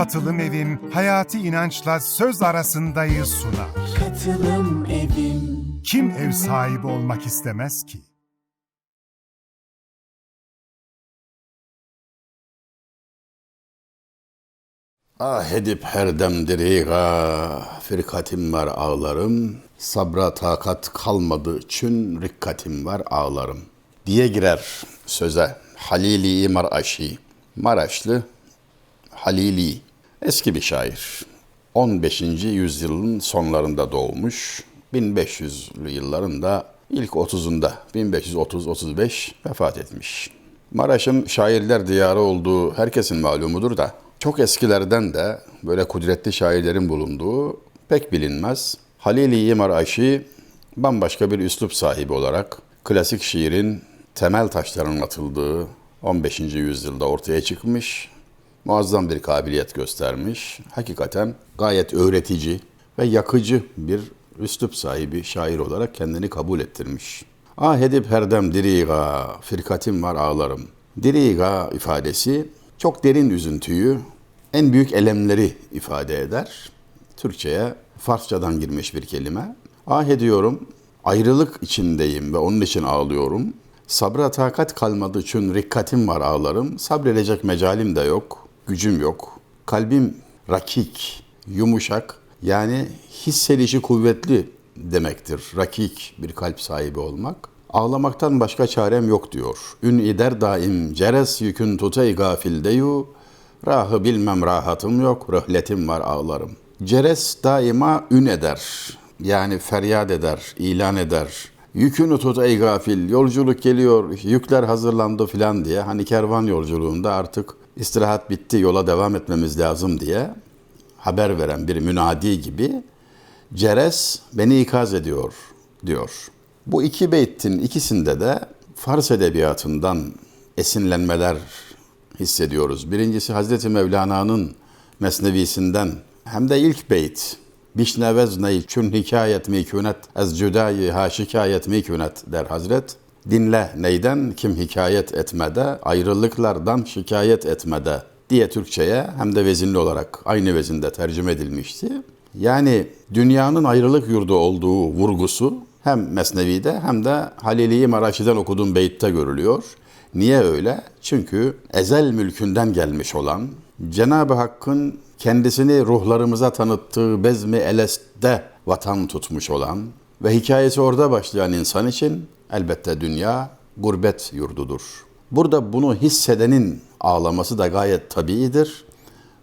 Katılım Evim hayati inançla söz arasındayı sunar. Katılım evim Kim ev sahibi olmak istemez ki? Ah edip her dem diriga, firkatim var ağlarım, sabra takat kalmadı çün rikkatim var ağlarım. Diye girer söze Halili Maraşi, Maraşlı Halili, eski bir şair. 15. yüzyılın sonlarında doğmuş, 1500'lü yılların da ilk 30'unda, 1530-35 vefat etmiş. Maraş'ın şairler diyarı olduğu herkesin malumudur da, çok eskilerden de böyle kudretli şairlerin bulunduğu pek bilinmez. Halili Maraşi bambaşka bir üslup sahibi olarak klasik şiirin temel taşlarının atıldığı 15. yüzyılda ortaya çıkmış, muazzam bir kabiliyet göstermiş. Hakikaten gayet öğretici ve yakıcı bir üslup sahibi şair olarak kendini kabul ettirmiş. Ah edip herdem diriga, firkatim var ağlarım. Diriga ifadesi çok derin üzüntüyü, en büyük elemleri ifade eder. Türkçe'ye Farsçadan girmiş bir kelime. Ah ediyorum, ayrılık içindeyim ve onun için ağlıyorum. Sabra takat kalmadı çün rikkatim var ağlarım. Sabredecek mecalim de yok, gücüm yok. Kalbim rakik, yumuşak yani hissedişi kuvvetli demektir. Rakik bir kalp sahibi olmak. Ağlamaktan başka çarem yok diyor. Ün ider daim ceres yükün tutay gafil deyu. Rahı bilmem rahatım yok, rıhletim var ağlarım. Ceres daima ün eder. Yani feryat eder, ilan eder. Yükünü tut ey gafil, yolculuk geliyor, yükler hazırlandı filan diye. Hani kervan yolculuğunda artık istirahat bitti, yola devam etmemiz lazım diye haber veren bir münadi gibi Ceres beni ikaz ediyor diyor. Bu iki beytin ikisinde de Fars edebiyatından esinlenmeler hissediyoruz. Birincisi Hazreti Mevlana'nın Mesnevisinden hem de ilk beyt Bişnevez ney çün hikayet mikünet ez cüdayi ha şikayet mikünet der Hazret. Dinle neyden kim hikayet etmede ayrılıklardan şikayet etmede diye Türkçe'ye hem de vezinli olarak aynı vezinde tercüme edilmişti. Yani dünyanın ayrılık yurdu olduğu vurgusu hem Mesnevi'de hem de Halili Maraşi'den okuduğum beytte görülüyor. Niye öyle? Çünkü ezel mülkünden gelmiş olan, Cenab-ı Hakk'ın kendisini ruhlarımıza tanıttığı bezmi eleste vatan tutmuş olan ve hikayesi orada başlayan insan için elbette dünya gurbet yurdudur. Burada bunu hissedenin ağlaması da gayet tabiidir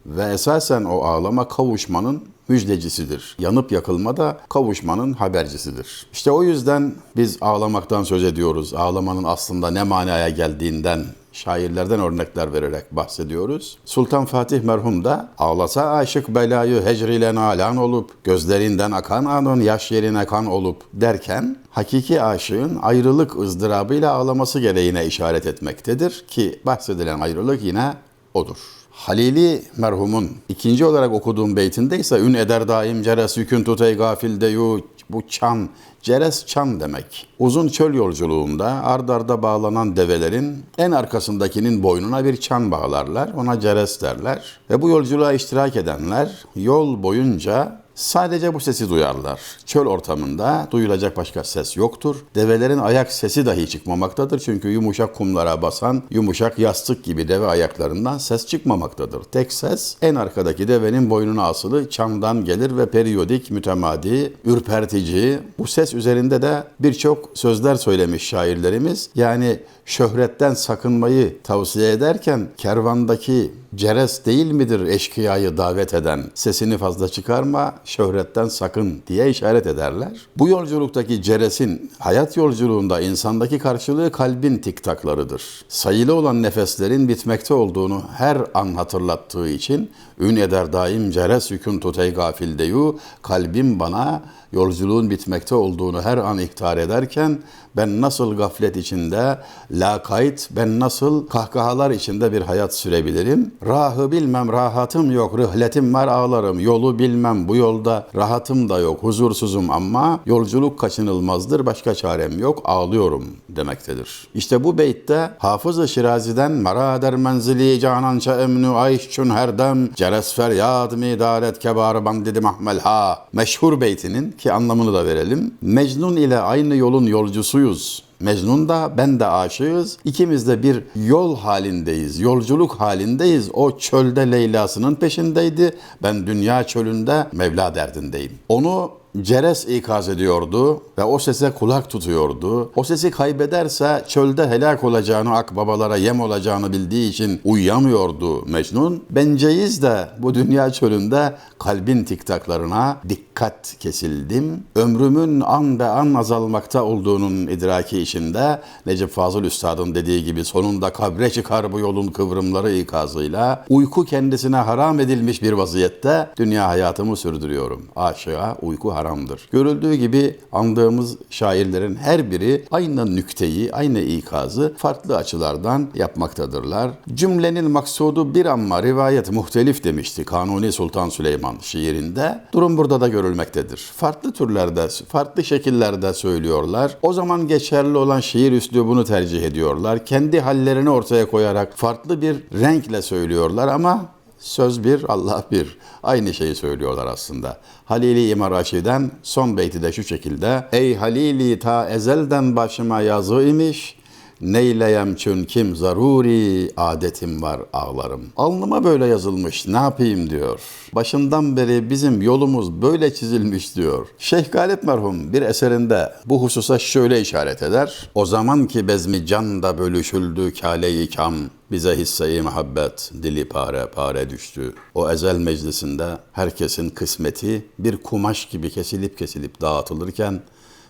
ve esasen o ağlama kavuşmanın müjdecisidir. Yanıp yakılma da kavuşmanın habercisidir. İşte o yüzden biz ağlamaktan söz ediyoruz. Ağlamanın aslında ne manaya geldiğinden şairlerden örnekler vererek bahsediyoruz. Sultan Fatih merhum da ağlasa aşık belayı hecrile nalan olup gözlerinden akan anın yaş yerine kan olup derken hakiki aşığın ayrılık ızdırabıyla ağlaması gereğine işaret etmektedir ki bahsedilen ayrılık yine odur. Halili merhumun ikinci olarak okuduğum beytinde ise ün eder daim ceres yükün tutey gafil deyu bu çan, ceres çan demek. Uzun çöl yolculuğunda ard arda bağlanan develerin en arkasındakinin boynuna bir çan bağlarlar. Ona ceres derler. Ve bu yolculuğa iştirak edenler yol boyunca Sadece bu sesi duyarlar. Çöl ortamında duyulacak başka ses yoktur. Develerin ayak sesi dahi çıkmamaktadır. Çünkü yumuşak kumlara basan, yumuşak yastık gibi deve ayaklarından ses çıkmamaktadır. Tek ses en arkadaki devenin boynuna asılı çamdan gelir ve periyodik, mütemadi, ürpertici. Bu ses üzerinde de birçok sözler söylemiş şairlerimiz. Yani şöhretten sakınmayı tavsiye ederken kervandaki ceres değil midir eşkıyayı davet eden? Sesini fazla çıkarma, şöhretten sakın diye işaret ederler. Bu yolculuktaki ceresin hayat yolculuğunda insandaki karşılığı kalbin tiktaklarıdır. Sayılı olan nefeslerin bitmekte olduğunu her an hatırlattığı için ün eder daim ceres yükün tutey gafil deyu kalbim bana yolculuğun bitmekte olduğunu her an ihtar ederken ben nasıl gaflet içinde lakayt, ben nasıl kahkahalar içinde bir hayat sürebilirim? Rahı bilmem rahatım yok, rıhletim var ağlarım. Yolu bilmem bu yolda rahatım da yok, huzursuzum ama yolculuk kaçınılmazdır, başka çarem yok, ağlıyorum demektedir. İşte bu beytte Hafız-ı Şirazi'den Mara der menzili canança emnu ayş çün her dem ceres feryad mi daret kebar bandidi mahmelha meşhur beytinin ki anlamını da verelim. Mecnun ile aynı yolun yolcusuyuz. Mecnun da ben de aşığız. İkimiz de bir yol halindeyiz, yolculuk halindeyiz. O çölde Leyla'sının peşindeydi. Ben dünya çölünde Mevla derdindeyim. Onu Ceres ikaz ediyordu ve o sese kulak tutuyordu. O sesi kaybederse çölde helak olacağını, akbabalara yem olacağını bildiği için uyuyamıyordu Mecnun. Benceyiz de bu dünya çölünde kalbin tiktaklarına dikkat kesildim. Ömrümün an be an azalmakta olduğunun idraki içinde Necip Fazıl Üstad'ın dediği gibi sonunda kabre çıkar bu yolun kıvrımları ikazıyla uyku kendisine haram edilmiş bir vaziyette dünya hayatımı sürdürüyorum. Aşığa uyku haramdır. Görüldüğü gibi andığımız şairlerin her biri aynı nükteyi, aynı ikazı farklı açılardan yapmaktadırlar. Cümlenin maksudu bir amma rivayet muhtelif demişti Kanuni Sultan Süleyman şiirinde. Durum burada da görülmektedir. Farklı türlerde, farklı şekillerde söylüyorlar. O zaman geçerli olan şiir üslubunu tercih ediyorlar. Kendi hallerini ortaya koyarak farklı bir renkle söylüyorlar ama Söz bir, Allah bir. Aynı şeyi söylüyorlar aslında. Halili İmam Raşid'den son beyti de şu şekilde. Ey Halili ta ezelden başıma yazı imiş. Neyleyem çün kim zaruri adetim var ağlarım. Alnıma böyle yazılmış ne yapayım diyor. Başından beri bizim yolumuz böyle çizilmiş diyor. Şeyh Galip merhum bir eserinde bu hususa şöyle işaret eder. O zaman ki bezmi can da bölüşüldü kâle-i kam. Bize hisse-i muhabbet, dili pare pare düştü. O ezel meclisinde herkesin kısmeti bir kumaş gibi kesilip kesilip dağıtılırken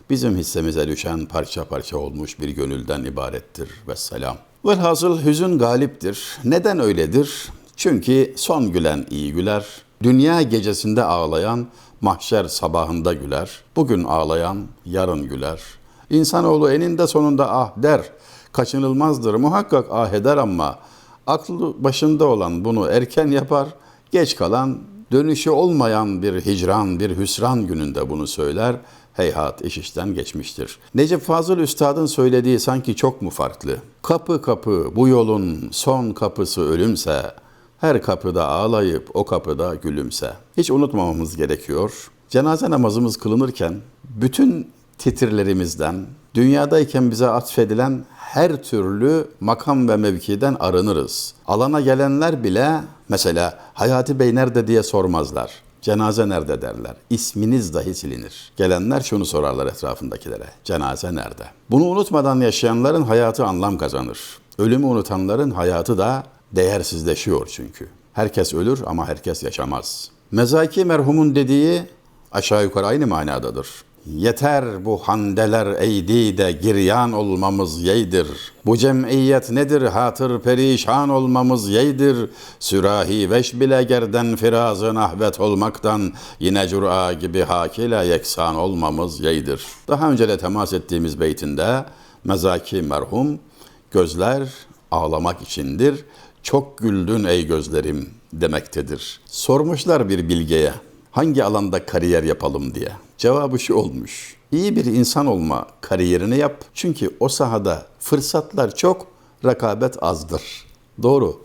bizim hissemize düşen parça parça olmuş bir gönülden ibarettir. Vesselam. Velhasıl hüzün galiptir. Neden öyledir? Çünkü son gülen iyi güler. Dünya gecesinde ağlayan mahşer sabahında güler. Bugün ağlayan yarın güler. İnsanoğlu eninde sonunda ah der. Kaçınılmazdır. Muhakkak ah eder ama aklı başında olan bunu erken yapar. Geç kalan dönüşü olmayan bir hicran, bir hüsran gününde bunu söyler. Heyhat iş işten geçmiştir. Necip Fazıl Üstad'ın söylediği sanki çok mu farklı? Kapı kapı bu yolun son kapısı ölümse, her kapıda ağlayıp o kapıda gülümse. Hiç unutmamamız gerekiyor. Cenaze namazımız kılınırken bütün titirlerimizden, dünyadayken bize atfedilen her türlü makam ve mevkiden arınırız. Alana gelenler bile mesela Hayati Bey nerede diye sormazlar. Cenaze nerede derler. İsminiz dahi silinir. Gelenler şunu sorarlar etrafındakilere. Cenaze nerede? Bunu unutmadan yaşayanların hayatı anlam kazanır. Ölümü unutanların hayatı da değersizleşiyor çünkü. Herkes ölür ama herkes yaşamaz. Mezaki merhumun dediği aşağı yukarı aynı manadadır. Yeter bu handeler eydi de giryan olmamız yeydir. Bu cemiyet nedir hatır perişan olmamız yeydir. Sürahi veş bile gerden firazı nahvet olmaktan yine cura gibi hakile yeksan olmamız yeydir. Daha önce de temas ettiğimiz beytinde mezaki merhum gözler ağlamak içindir. Çok güldün ey gözlerim demektedir. Sormuşlar bir bilgeye hangi alanda kariyer yapalım diye. Cevabı şu olmuş. İyi bir insan olma kariyerini yap. Çünkü o sahada fırsatlar çok, rekabet azdır. Doğru.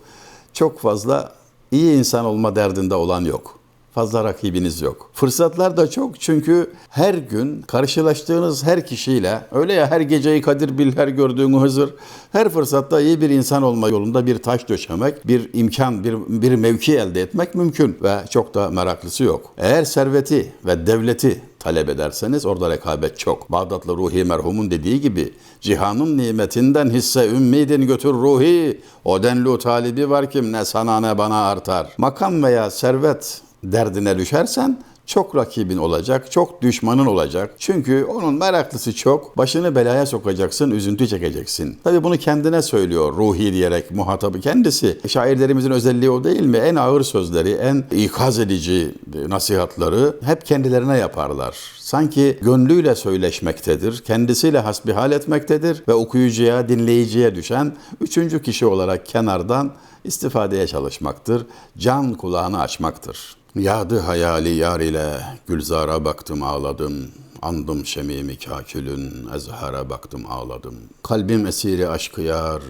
Çok fazla iyi insan olma derdinde olan yok. Fazla rakibiniz yok. Fırsatlar da çok çünkü her gün karşılaştığınız her kişiyle öyle ya her geceyi Kadir bil her gördüğünü Hızır her fırsatta iyi bir insan olma yolunda bir taş döşemek, bir imkan, bir, bir mevki elde etmek mümkün ve çok da meraklısı yok. Eğer serveti ve devleti talep ederseniz orada rekabet çok. Bağdatlı Ruhi merhumun dediği gibi cihanın nimetinden hisse ümmidin götür ruhi o denli talibi var kim ne sana ne bana artar. Makam veya servet derdine düşersen Çok rakibin olacak, çok düşmanın olacak. Çünkü onun meraklısı çok. Başını belaya sokacaksın, üzüntü çekeceksin. Tabi bunu kendine söylüyor ruhi diyerek muhatabı kendisi. Şairlerimizin özelliği o değil mi? En ağır sözleri, en ikaz edici nasihatları hep kendilerine yaparlar. Sanki gönlüyle söyleşmektedir, kendisiyle hasbihal etmektedir ve okuyucuya, dinleyiciye düşen üçüncü kişi olarak kenardan istifadeye çalışmaktır, can kulağını açmaktır. Yadı hayali yar ile gülzara baktım ağladım. Andım şemimi kakülün, ezhara baktım ağladım. Kalbim esiri aşkı yar,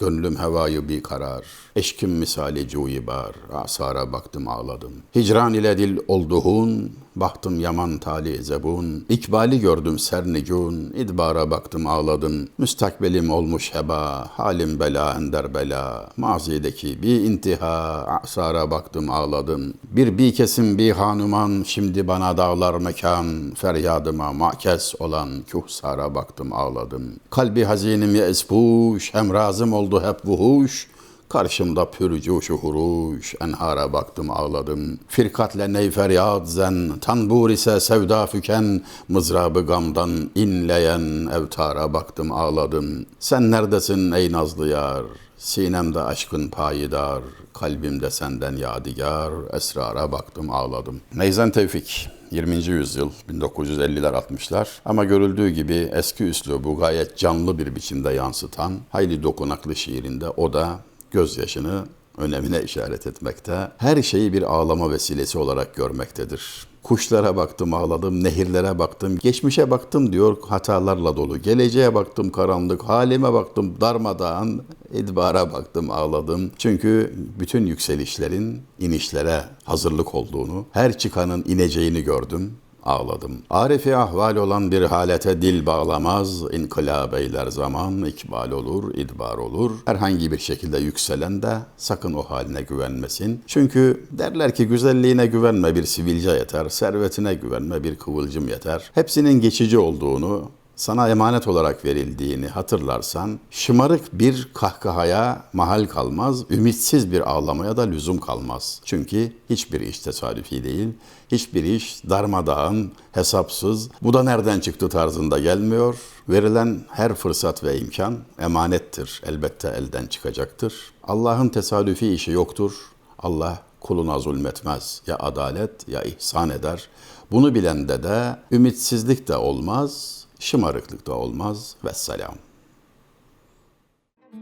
Gönlüm hevayı bir karar, eşkim misali cuyi bar, asara baktım ağladım. Hicran ile dil olduhun, baktım yaman tali zebun, ikbali gördüm sernicun, idbara baktım ağladım. Müstakbelim olmuş heba, halim bela ender bela, mazideki bir intiha, asara baktım ağladım. Bir bir kesim bir hanuman, şimdi bana dağlar mekan, feryadıma makes olan kühsara baktım ağladım. Kalbi hazinim ya espuş, hemrazım oldu hep vuhuş, Karşımda pürcuşu huruş, enhara baktım ağladım. Firkatle ney feryat zen, tanbur ise sevda füken, mızrabı gamdan inleyen evtara baktım ağladım. Sen neredesin ey nazlı yar? Sinemde aşkın payidar, kalbimde senden yadigar, esrara baktım ağladım. Neyzen Tevfik 20. yüzyıl 1950'ler 60'lar ama görüldüğü gibi eski üslubu gayet canlı bir biçimde yansıtan hayli dokunaklı şiirinde o da gözyaşını önemine işaret etmekte, her şeyi bir ağlama vesilesi olarak görmektedir. Kuşlara baktım ağladım, nehirlere baktım, geçmişe baktım diyor hatalarla dolu. Geleceğe baktım karanlık, halime baktım darmadağın, idbara baktım ağladım. Çünkü bütün yükselişlerin inişlere hazırlık olduğunu, her çıkanın ineceğini gördüm ağladım. Arifi ahval olan bir halete dil bağlamaz, inkılap eyler zaman, ikbal olur, idbar olur. Herhangi bir şekilde yükselen de sakın o haline güvenmesin. Çünkü derler ki güzelliğine güvenme bir sivilce yeter, servetine güvenme bir kıvılcım yeter. Hepsinin geçici olduğunu, sana emanet olarak verildiğini hatırlarsan şımarık bir kahkahaya mahal kalmaz, ümitsiz bir ağlamaya da lüzum kalmaz. Çünkü hiçbir iş tesadüfi değil, hiçbir iş darmadağın, hesapsız, bu da nereden çıktı tarzında gelmiyor. Verilen her fırsat ve imkan emanettir, elbette elden çıkacaktır. Allah'ın tesadüfi işi yoktur. Allah kuluna zulmetmez. Ya adalet ya ihsan eder. Bunu bilende de ümitsizlik de olmaz, şımarıklık da olmaz. Vesselam.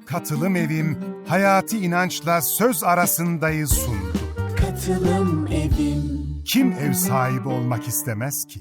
Katılım Evim Hayati İnanç'la Söz Arasındayız sundu. Katılım Evim Kim ev sahibi olmak istemez ki?